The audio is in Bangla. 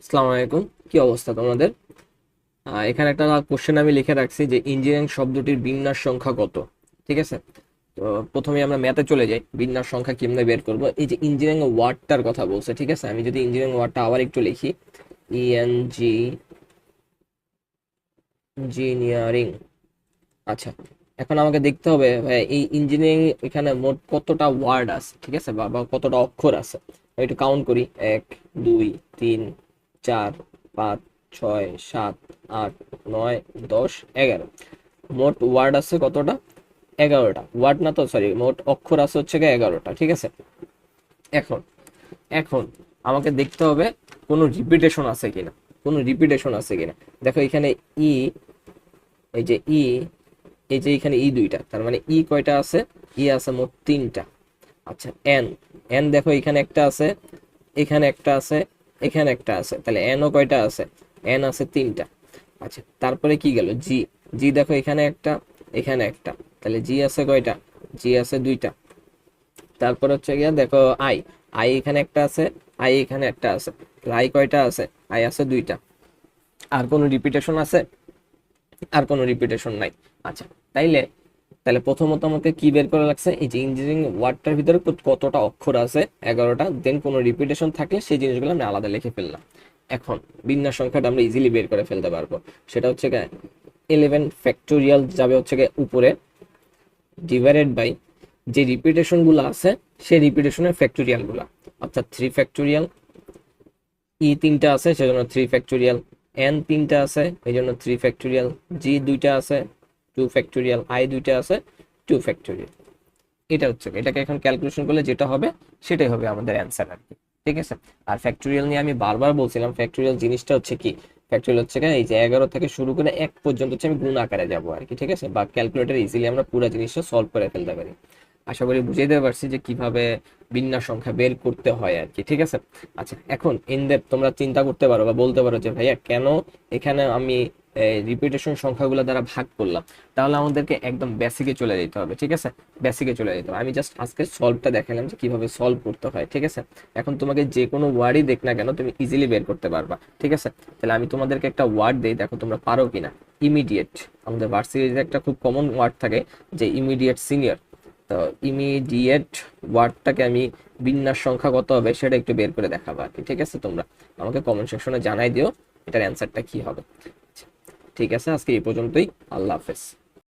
আসসালামু আলাইকুম। কি অবস্থা তোমাদের? এখানে একটা কোশ্চেন আমি লিখে রাখছি যে ইঞ্জিনিয়ারিং শব্দটির বিন্যাস সংখ্যা কত? ঠিক আছে? তো প্রথমে আমরা ম্যাথে চলে যাই। বিন্যাস সংখ্যা কেমনে বের করব? এই যে ইঞ্জিনিয়ারিং ওয়ার্ডটার কথা বলছে, ঠিক আছে? আমি যদি ইঞ্জিনিয়ারিং ওয়ার্ডটা আবার একটু লিখি। E ইএনজি ইঞ্জিনিয়ারিং আচ্ছা এখন আমাকে দেখতে হবে এই ইঞ্জিনিয়ারিং এখানে মোট কতটা ওয়ার্ড আছে, ঠিক আছে? বা কতটা অক্ষর আছে? একটু কাউন্ট করি। এক, দুই, তিন চার, পাঁচ, ছয়, সাত, আট, নয়, দশ, এগারো। মোট ওয়ার্ড আছে কতটা? এগারোটা। ওয়ার্ড না তো সরি মোট অক্ষর আছে হচ্ছে গিয়ে এগারোটা, ঠিক আছে? এখন এখন আমাকে দেখতে হবে কোনো রিপিটেশন আছে কিনা। কোনো রিপিটেশন আছে কিনা। দেখো এখানে ই, এই যে ই, এই যে এখানে ই দুইটা, তার মানে ই কয়টা আছে? ই আছে মোট তিনটা। আচ্ছা এন এন দেখো এখানে একটা আছে, এখানে একটা আছে এখানে একটা আছে, তাহলে এনও কয়টা আছে? এন আছে তিনটা। আচ্ছা তারপরে কি গেল? জি জি দেখো এখানে একটা এখানে একটা, তাহলে জি আছে কয়টা? জি আছে দুইটা। তারপর হচ্ছে গিয়া দেখো আই আই এখানে একটা আছে আই এখানে একটা আছে আই কয়টা আছে? আই আছে দুইটা। আর কোনো রিপিটেশন আছে? আর কোনো রিপিটেশন নাই। আচ্ছা তাইলে তাহলে প্রথমত আমাকে কি বের করা লাগছে? এই যে ইঞ্জিনিয়ারিং ওয়ার্ডটার ভিতরে কতটা অক্ষর আছে, এগারোটা দেন কোনো রিপিটেশন থাকলে সেই জিনিসগুলো আমি আলাদা লিখে ফেললাম। এখন বিন্যাস সংখ্যাটা আমরা ইজিলি বের করে ফেলতে পারব। সেটা হচ্ছে গিয়ে ইলেভেন ফ্যাক্টোরিয়াল যাবে হচ্ছে গিয়ে উপরে ডিভাইডেড বাই যে রিপিটেশনগুলো আছে, সেই রিপিটেশনের ফ্যাক্টোরিয়ালগুলা। অর্থাৎ থ্রি ফ্যাক্টোরিয়াল ই তিনটা আছে, সেজন্য থ্রি ফ্যাক্টোরিয়াল এন তিনটা আছে, এই জন্য থ্রি ফ্যাক্টোরিয়াল জি দুইটা আছে টু ফ্যাক্টোরিয়াল আই দুইটা আছে টু ফ্যাক্টোরিয়াল এটা হচ্ছে এটাকে এখন ক্যালকুলেশন করলে যেটা হবে, সেটাই হবে আমাদের অ্যান্সার আর কি, ঠিক আছে? আর ফ্যাক্টোরিয়াল নিয়ে আমি বারবার বলছিলাম ফ্যাক্টোরিয়াল জিনিসটা হচ্ছে কি ফ্যাক্টোরিয়াল হচ্ছে এই যে এগারো থেকে শুরু করে এক পর্যন্ত হচ্ছে আমি গুণ আকারে যাব আর কি, ঠিক আছে? বা ক্যালকুলেটার ইজিলি আমরা পুরো জিনিসটা সলভ করে ফেলতে পারি। আশা করি বুঝিয়ে দিতে পারছি যে কীভাবে বিন্যাস সংখ্যা বের করতে হয় আর কি, ঠিক আছে? আচ্ছা এখন ইন ডেপথ তোমরা চিন্তা করতে পারো বা বলতে পারো যে ভাইয়া কেন এখানে আমি রিপিটেশন সংখ্যাগুলো দ্বারা ভাগ করলাম, তাহলে আমাদেরকে একদম বেসিকে চলে যেতে হবে, ঠিক আছে? বেসিকে চলে যেতে হবে। আমি জাস্ট আজকে সলভটা দেখালাম যে কীভাবে সলভ করতে হয়, ঠিক আছে? এখন তোমাকে যে কোনো ওয়ার্ডই দেখ না কেন, তুমি ইজিলি বের করতে পারবা, ঠিক আছে? তাহলে আমি তোমাদেরকে একটা ওয়ার্ড দিই, দেখো তোমরা পারো কিনা। ইমিডিয়েট আমাদের ভার্সিটিতে একটা খুব কমন ওয়ার্ড থাকে যে ইমিডিয়েট সিনিয়র তো ইমিডিয়েট ওয়ার্ডটাকে আমি বিন্যাস সংখ্যা কত হবে সেটা একটু বের করে দেখাবো আর কি, ঠিক আছে তোমরা? আমাকে কমেন্ট সেকশনে জানাই দিও, এটার অ্যান্সারটা কি হবে। ঠিক আছে? আজকে এই পর্যন্তই। আল্লাহ হাফেজ।